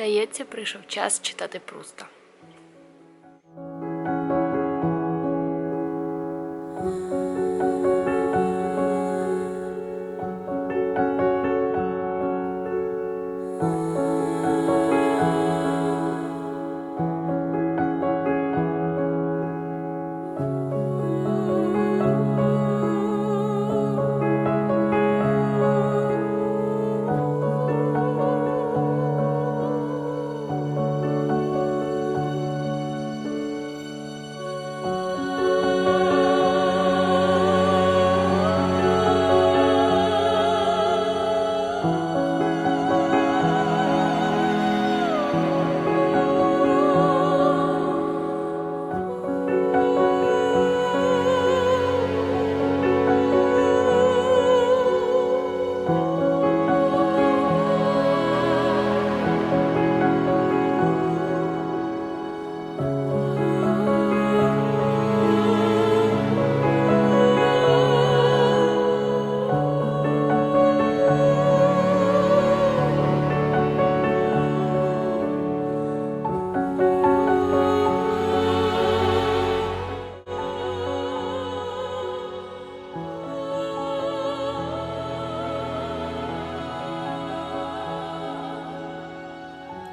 Здається, прийшов час читати Пруста.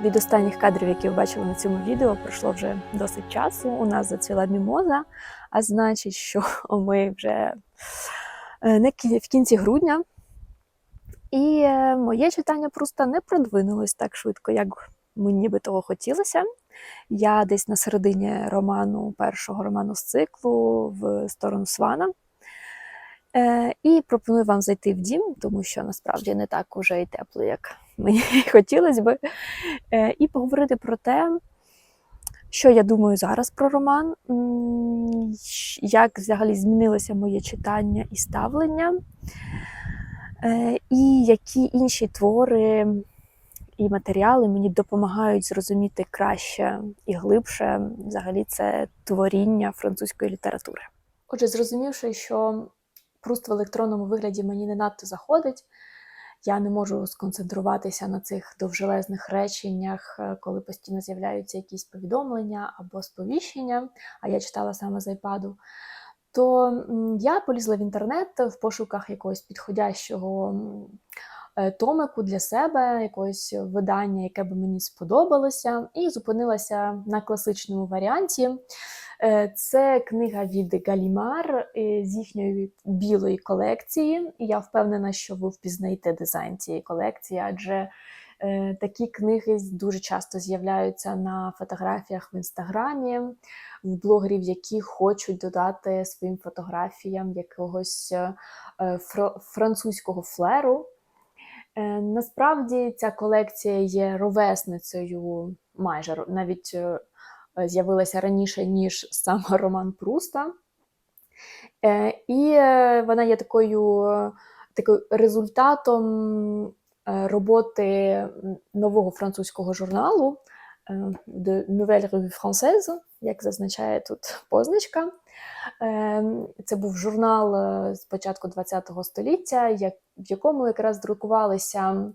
Від останніх кадрів, які ви бачили на цьому відео, пройшло вже досить часу. У нас зацвіла мімоза, а значить, що ми вже е, не в кінці грудня. І е, моє читання просто не продвинулось так швидко, як мені би того хотілося. Я десь на середині роману, першого роману з циклу в сторону Свана. Е, і пропоную вам зайти в дім, тому що насправді не так уже і тепло, як мені хотілося би, е, і поговорити про те, що я думаю зараз про роман, як взагалі змінилося моє читання і ставлення, е, і які інші твори і матеріали мені допомагають зрозуміти краще і глибше взагалі це творіння французької літератури. Отже, зрозумівши, що Пруст в електронному вигляді мені не надто заходить, я не можу сконцентруватися на цих довжелезних реченнях, е, коли постійно з'являються якісь повідомлення або сповіщення, а я читала саме з айпаду. то я полізла в інтернет в пошуках якогось підходящого томику для себе, якогось видання, яке би мені сподобалося, і зупинилася на класичному варіанті. Е, Це книга від Галімар е, з їхньої білої колекції. Я впевнена, що ви впізнаєте дизайн цієї колекції, адже е, такі книги дуже часто з'являються на фотографіях в інстаграмі, в блогерів, які хочуть додати своїм фотографіям якогось е, французького флеру. Е, Насправді ця колекція є ровесницею, майже навіть е, з'явилася раніше, ніж сам роман Пруста. Е, І вона є такою, такою результатом роботи нового французького журналу de Nouvelle Revue Française, як зазначає тут позначка. Е, Це був журнал е, з початку ХХ століття, в якому якраз друкувалися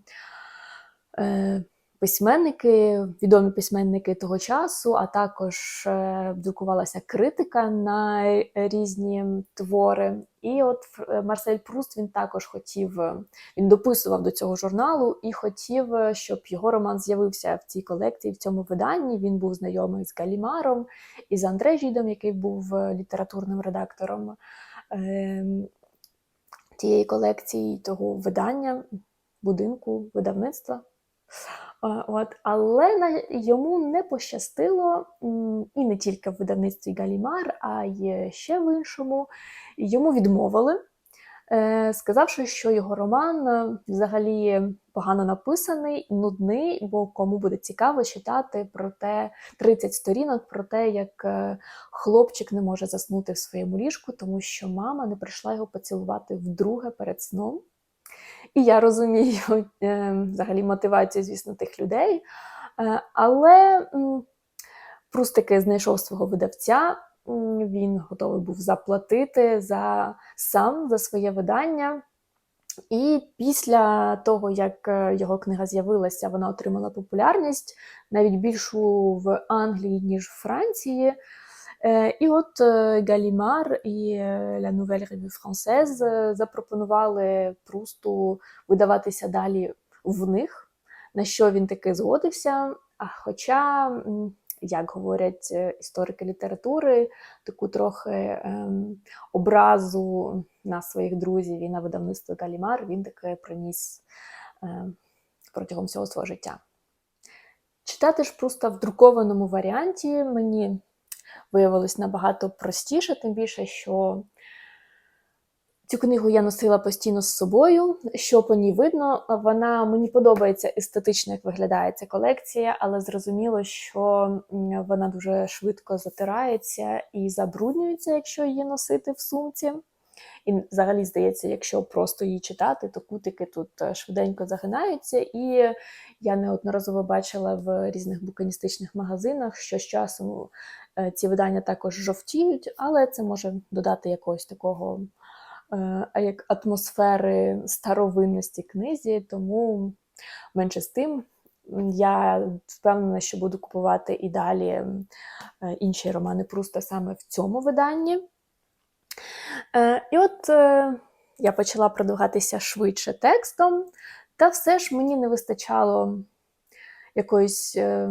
е, письменники, відомі письменники того часу, а також е, друкувалася критика на різні твори. І от е, Марсель Пруст він також хотів, е, він дописував до цього журналу і хотів, щоб його роман з'явився в цій колекції, в цьому виданні. Він був знайомий з Галімаром і з Андре Жідом, який був літературним редактором ем, тієї колекції, того видання, будинку, видавництва. От, але на, йому не пощастило і не тільки в видавництві Галімар, а й ще в іншому. Йому відмовили, е, сказавши, що його роман е, взагалі погано написаний, нудний, бо кому буде цікаво читати про те 30 сторінок про те, як е, хлопчик не може заснути в своєму ліжку, тому що мама не прийшла його поцілувати вдруге перед сном. І я розумію е, взагалі мотивацію, звісно, тих людей. Е, але м, таки знайшов свого видавця. Він готовий був заплатити за сам за своє видання. І після того, як е, його книга з'явилася, вона отримала популярність навіть більшу в Англії, ніж в Франції. Е, І от е, Галімар і е, La Nouvelle Revue Française е, запропонували Прусту видаватися далі в них, на що він таки згодився. Хоча, як говорять е, історики літератури, таку трохи ем, образу на своїх друзів і на видавництво Галімар він таки приніс е, протягом всього свого життя. Читати ж просто в друкованому варіанті мені виявилось набагато простіше, тим більше, що цю книгу я носила постійно з собою. Що по ній видно, вона мені подобається естетично, як виглядає ця колекція, але зрозуміло, що вона дуже швидко затирається і забруднюється, якщо її носити в сумці. І взагалі здається, якщо просто її читати, то кутики тут е, швиденько загинаються. І я неодноразово бачила в різних буканістичних магазинах, що з часом ці видання також жовтіють, але це може додати якогось такого е, як атмосфери старовинності книзі, тому менше з тим. Я впевнена, що буду купувати і далі е, інші романи Пруста саме в цьому виданні. Е, І от е, я почала продвигатися швидше текстом, та все ж мені не вистачало якоїсь е,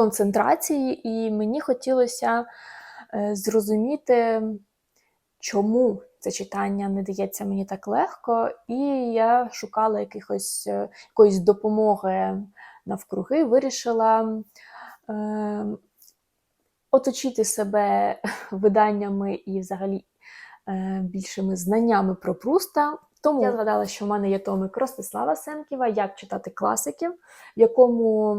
концентрації, і мені хотілося е, зрозуміти, чому це читання не дається мені так легко, і я шукала якихось, е, якоїсь допомоги навкруги, вирішила е, оточити себе виданнями і взагалі е, більшими знаннями про Пруста. Тому я згадала, що в мене є томик Ростислава Семківа Як читати класиків, в якому,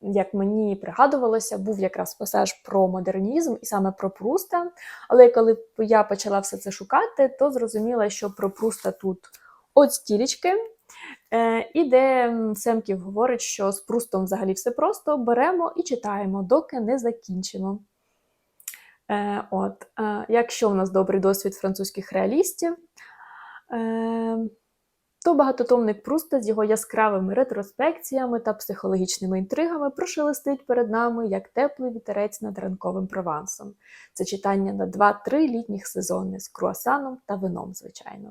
як мені пригадувалося, був якраз пасаж про модернізм і саме про Пруста. Але коли я почала все це шукати, то зрозуміла, що про Пруста тут от стілечки. Е, І де Семків говорить, що з Прустом взагалі все просто беремо і читаємо, доки не закінчимо. Е, от, е, якщо в нас добрий досвід французьких реалістів, то багатотомник Пруста з його яскравими ретроспекціями та психологічними інтригами прошелестить перед нами як теплий вітерець над ранковим провансом. Це читання на 2-3 літніх сезони з круасаном та вином, звичайно.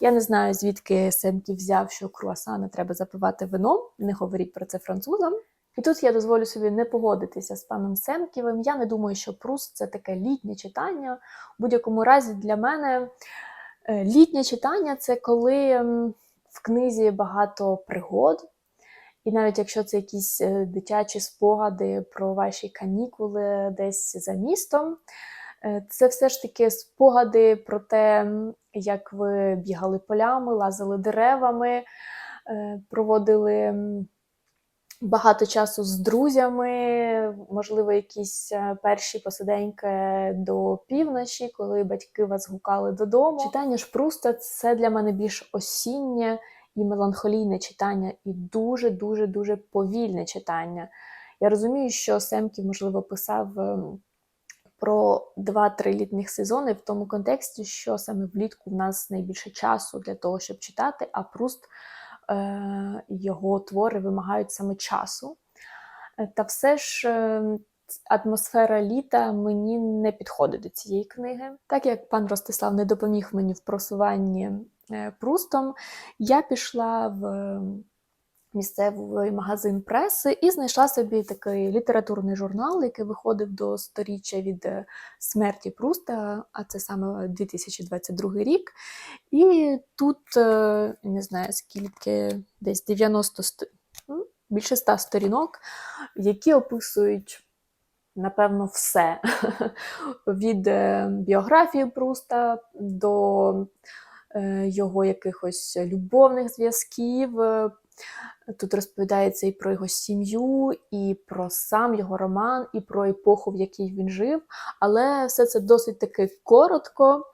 Я не знаю, звідки Семків взяв, що круасани треба запивати вином, не говоріть про це французам. І тут я дозволю собі не погодитися з паном Семківим. Я не думаю, що Пруст це таке літнє читання. У будь-якому разі для мене е, літнє читання це коли в книзі багато пригод. І навіть якщо це якісь е, дитячі спогади про ваші канікули десь за містом, е, це все ж таки спогади про те, як ви бігали полями, лазили деревами, е, проводили багато часу з друзями, можливо, якісь е, перші посиденьки до півночі, коли батьки вас гукали додому. Читання ж Пруста це для мене більш осіннє і меланхолійне читання, і дуже дуже дуже повільне читання. Я розумію, що Семків, можливо, писав. ем, Про 2-3 літніх сезони в тому контексті, що саме влітку в нас найбільше часу для того, щоб читати, а Пруст е, його твори вимагають саме часу. Е, Та все ж е, атмосфера літа мені не підходить до цієї книги. Так як пан Ростислав не допоміг мені в просуванні е, Прустом, я пішла в е, місцевий магазин преси і знайшла собі такий літературний журнал, який виходив до сторіччя від е, смерті Пруста, а це саме 2022 рік. І тут е, не знаю скільки, десь 90 сто- ну, більше 100 сторінок, які описують. Напевно, все від е, біографії Пруста до його якихось любовних зв'язків. Тут розповідається і про його сім'ю, і про сам його роман, і про епоху, в якій він жив. Але все це досить таки коротко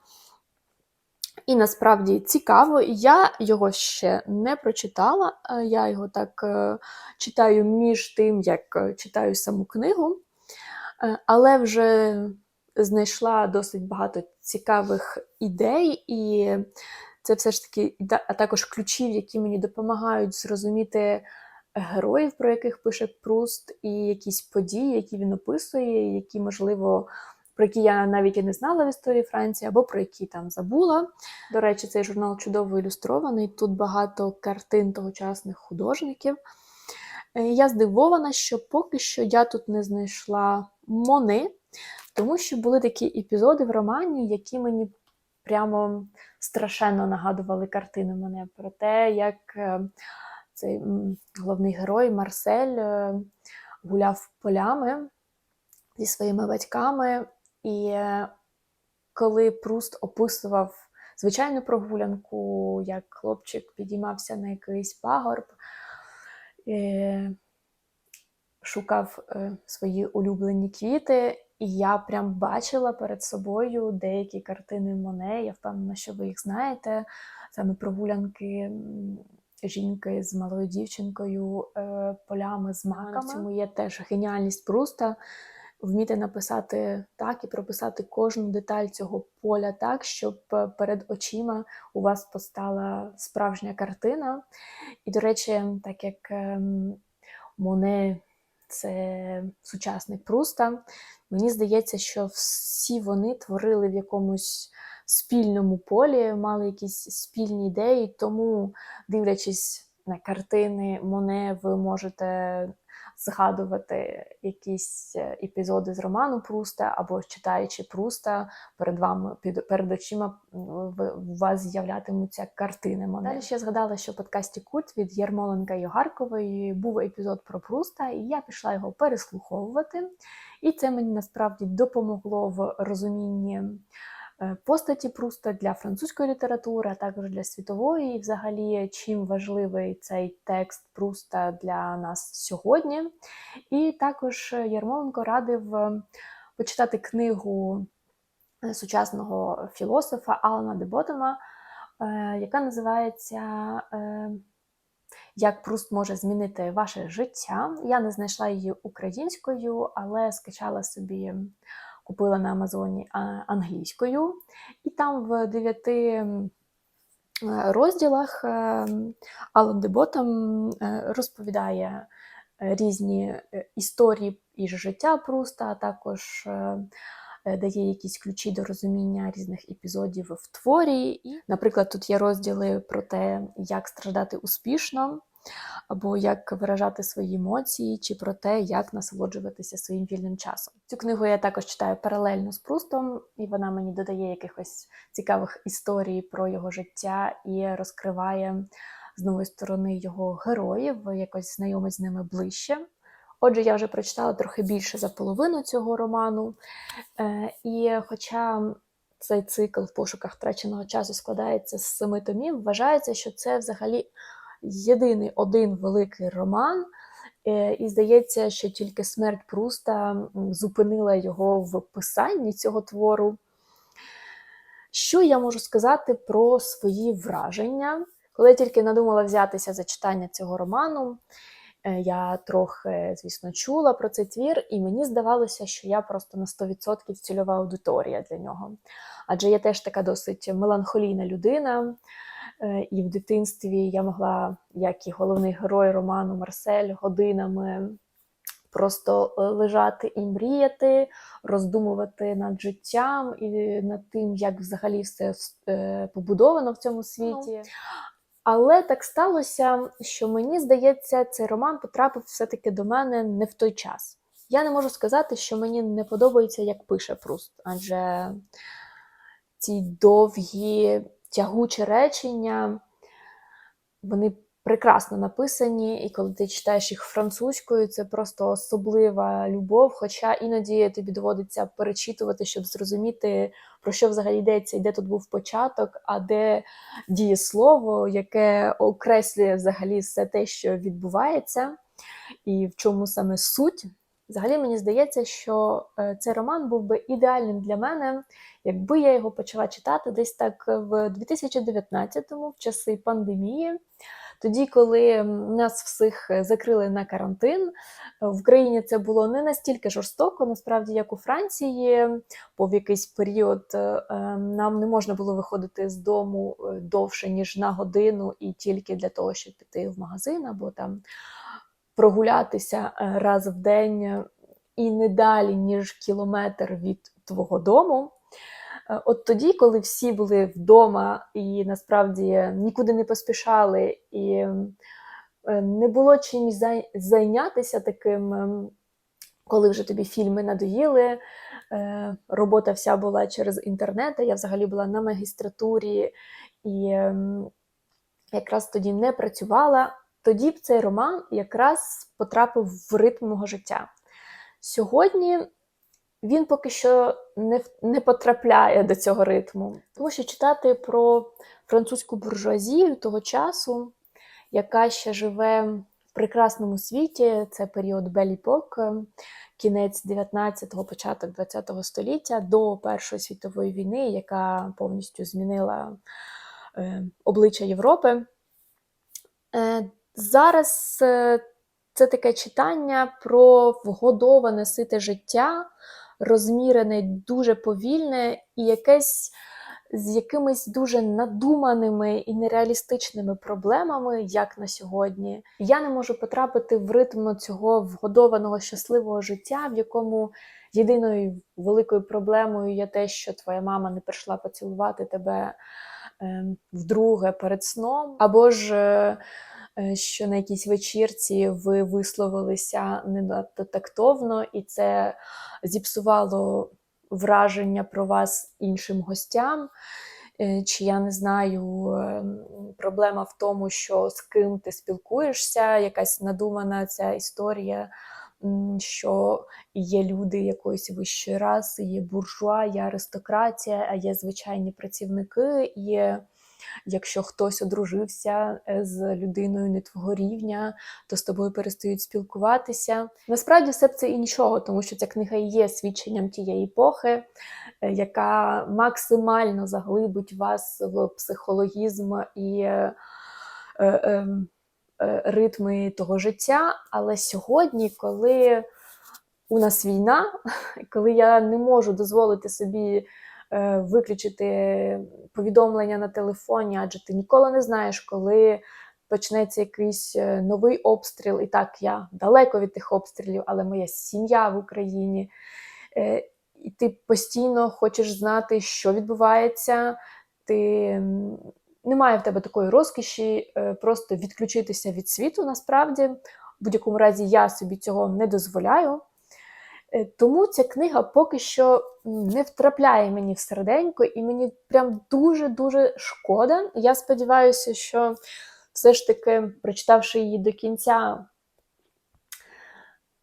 і насправді цікаво. Я його ще не прочитала. е, Я його так е, читаю між тим, як е, читаю саму книгу, але вже знайшла досить багато цікавих ідей, і це все ж таки а також ключів, які мені допомагають зрозуміти героїв, про яких пише Пруст, і якісь події, які він описує, які, можливо, про які я навіть і не знала в історії Франції, або про які там забула. До речі, цей журнал чудово ілюстрований. Тут багато картин тогочасних художників. Е, Я здивована, що поки що я тут не знайшла Мони, тому що були такі епізоди в романі, які мені прямо страшенно нагадували картини мене про те, як е, цей головний герой Марсель е, гуляв полями зі своїми батьками, і е, коли Пруст описував звичайну прогулянку, як хлопчик підіймався на якийсь пагорб, шукав свої улюблені квіти, і я прям бачила перед собою деякі картини Моне. Я впевнена, що ви їх знаєте. Саме прогулянки жінки з малою дівчинкою, е, полями з маками. В цьому є теж геніальність Пруста. Вміти написати так і прописати кожну деталь цього поля так, щоб е, перед очима у вас постала справжня картина. І, до речі, так як ем, Моне це сучасник Пруста, мені здається, що всі вони творили в якомусь спільному полі, мали якісь спільні ідеї, тому, дивлячись на картини Моне, ви можете згадувати якісь е, епізоди з роману Пруста, або читаючи Пруста, перед вами під перед очима у вас з'являтимуться картини Моне. Далі ще згадала, що в подкасті Культ від Ярмоленка і Огаркової був епізод про Пруста, і я пішла його переслуховувати. І це мені насправді допомогло в розумінні постаті Пруста для французької літератури, а також для світової, і взагалі, чим важливий цей текст Пруста для нас сьогодні. І також е, Ярмоленко радив е, почитати книгу е, сучасного філософа Алана де Ботема, е, яка називається е, Як Пруст може змінити ваше життя. Я не знайшла її українською, але скачала собі, купила на Амазоні англійською. І там в дев'яти е, розділах е, Алан де Ботем е, розповідає різні історії із життя Пруста, а також дає якісь ключі до розуміння різних епізодів в творі. І, наприклад, тут є розділи про те, як страждати успішно, або як виражати свої емоції, чи про те, як насолоджуватися своїм вільним часом. Цю книгу я також читаю паралельно з Прустом, і вона мені додає якихось цікавих історій про його життя і розкриває з нової сторони його героїв, якось знайомить з ними ближче. Отже, я вже прочитала трохи більше за половину цього роману. Е, і хоча цей цикл в пошуках втраченого часу складається з семи томів, вважається, що це взагалі єдиний один великий роман. Е, І здається, що тільки смерть Пруста зупинила його в писанні цього твору. Що я можу сказати про свої враження? Коли я тільки надумала взятися за читання цього роману, е, я трохи, звісно, чула про цей твір, і мені здавалося, що я просто на 100% цільова аудиторія для нього. Адже я теж така досить меланхолійна людина. Е, І в дитинстві я могла, як і головний герой роману Марсель, годинами просто е, лежати і мріяти, роздумувати над життям і над тим, як взагалі все е, побудовано в цьому світі. Але так сталося, що мені здається, цей роман потрапив все-таки до мене не в той час. Я не можу сказати, що мені не подобається, як пише Пруст, адже ці довгі, тягучі речення, вони прекрасно написані, і коли ти читаєш їх французькою, це просто особлива любов. Хоча іноді тобі доводиться перечитувати, щоб зрозуміти, про що взагалі йдеться, і де тут був початок, а де дієслово, яке окреслює взагалі все те, що відбувається, і в чому саме суть. Взагалі мені здається, що е, цей роман був би ідеальним для мене, якби я його почала читати десь так в 2019-му, в часи пандемії, Тоді, коли нас всіх закрили на карантин, в Україні це було не настільки жорстоко, насправді, як у Франції, бо в якийсь період е, нам не можна було виходити з дому е, довше, ніж на годину, і тільки для того, щоб піти в магазин або там прогулятися е, раз в день е, і не далі, ніж кілометр від твого дому. Е, От тоді, коли всі були вдома і насправді нікуди не поспішали, і не було чим зайнятися таким, коли вже тобі фільми надоїли, робота вся була через інтернет, я взагалі була на магістратурі і якраз тоді не працювала. Тоді б цей роман якраз потрапив в ритм мого життя. Сьогодні він поки що не, не потрапляє до цього ритму, тому що читати про французьку буржуазію того часу, яка ще живе в прекрасному світі, це період Беліпок, кінець 19-го, початок 20-го століття до Першої світової війни, яка повністю змінила е, обличчя Європи. Е, зараз е, це таке читання про вгодоване сите життя, розмірене, дуже повільне і якесь з якимись дуже надуманими і нереалістичними проблемами, як на сьогодні. Я не можу потрапити в ритм цього вгодованого щасливого життя, в якому єдиною великою проблемою є те, що твоя мама не прийшла поцілувати тебе ем, вдруге перед сном, або ж е, що на якійсь вечірці ви висловилися надто тактовно, і це зіпсувало враження про вас іншим гостям. Е, Чи я не знаю, ем, проблема в тому, що з ким ти спілкуєшся, якась надумана ця історія, що є люди якоїсь вищої раси, є буржуа, є аристократія, є звичайні працівники. Є якщо хтось одружився е, з людиною не твого рівня, то з тобою перестають спілкуватися. Насправді все б це і нічого, тому що ця книга і є свідченням тієї епохи, е, яка максимально заглибить вас в психологізм і е, ем, ритми того життя. Але сьогодні, коли у нас війна, коли я не можу дозволити собі виключити повідомлення на телефоні, адже ти ніколи не знаєш, коли почнеться якийсь е, новий обстріл. І так, я далеко від тих обстрілів, але моя сім'я в Україні. Е, І ти постійно хочеш знати, що відбувається. Ти немає в тебе такої розкіші е, просто відключитися від світу. Насправді, в будь-якому разі, я собі цього не дозволяю. Е, Тому ця книга поки що не втрапляє мені в серденько, і мені прям дуже-дуже шкода. Я сподіваюся, що все ж таки, прочитавши її до кінця,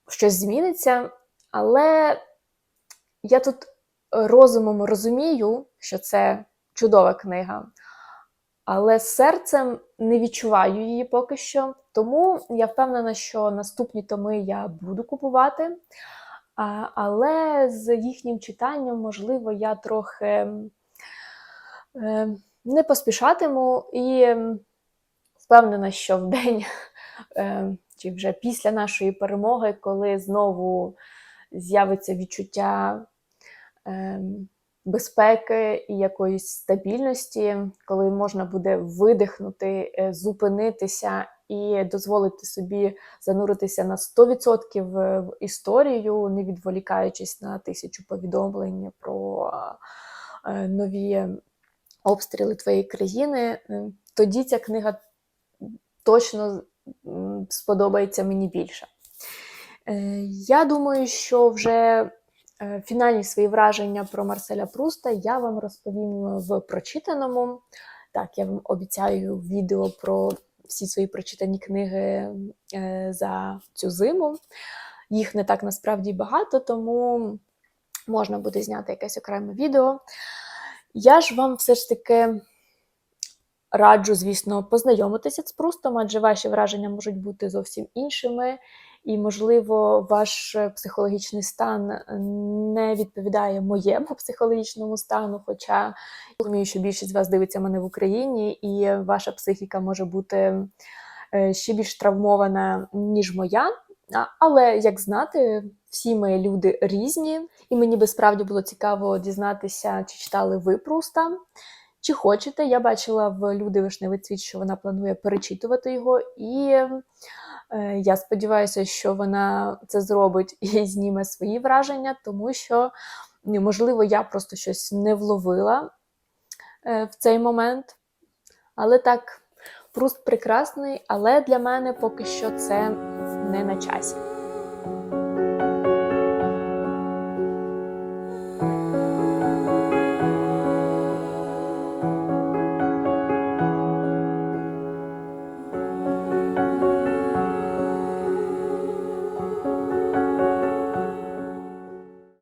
щось зміниться. Але я тут розумом розумію, що це чудова книга, але серцем не відчуваю її поки що. Тому я впевнена, що наступні томи я буду купувати. Але з їхнім читанням, можливо, я трохи е, не поспішатиму і ем, впевнена, що в день е, чи вже після нашої перемоги, коли знову з'явиться відчуття е, безпеки і якоїсь стабільності, коли можна буде видихнути, е, зупинитися і дозволити собі зануритися на 100% в історію, не відволікаючись на тисячу повідомлень про е, нові обстріли твоєї країни, е, тоді ця книга точно сподобається мені більше. Е, Я думаю, що вже е, фінальні свої враження про Марселя Пруста я вам розповім в прочитаному. Так, я вам обіцяю відео про всі свої прочитані книги е, за цю зиму. Їх не так насправді багато, тому можна буде зняти якесь окреме відео. Я ж вам все ж таки раджу, звісно, познайомитися з Прустом, адже ваші враження можуть бути зовсім іншими, і, можливо, ваш психологічний стан не відповідає моєму психологічному стану. Хоча я розумію, що більшість з вас дивиться мене в Україні, і ваша психіка може бути е, ще більш травмована, ніж моя. Але як знати, всі ми люди різні, і мені би справді було цікаво дізнатися, чи читали ви Пруста. Чи хочете? Я бачила в Люди Вишневий цвіт, що вона планує перечитувати його, і е, я сподіваюся, що вона це зробить і зніме свої враження, тому що, ну, можливо, я просто щось не вловила е, в цей момент. Але так, Пруст прекрасний, але для мене поки що це не на часі.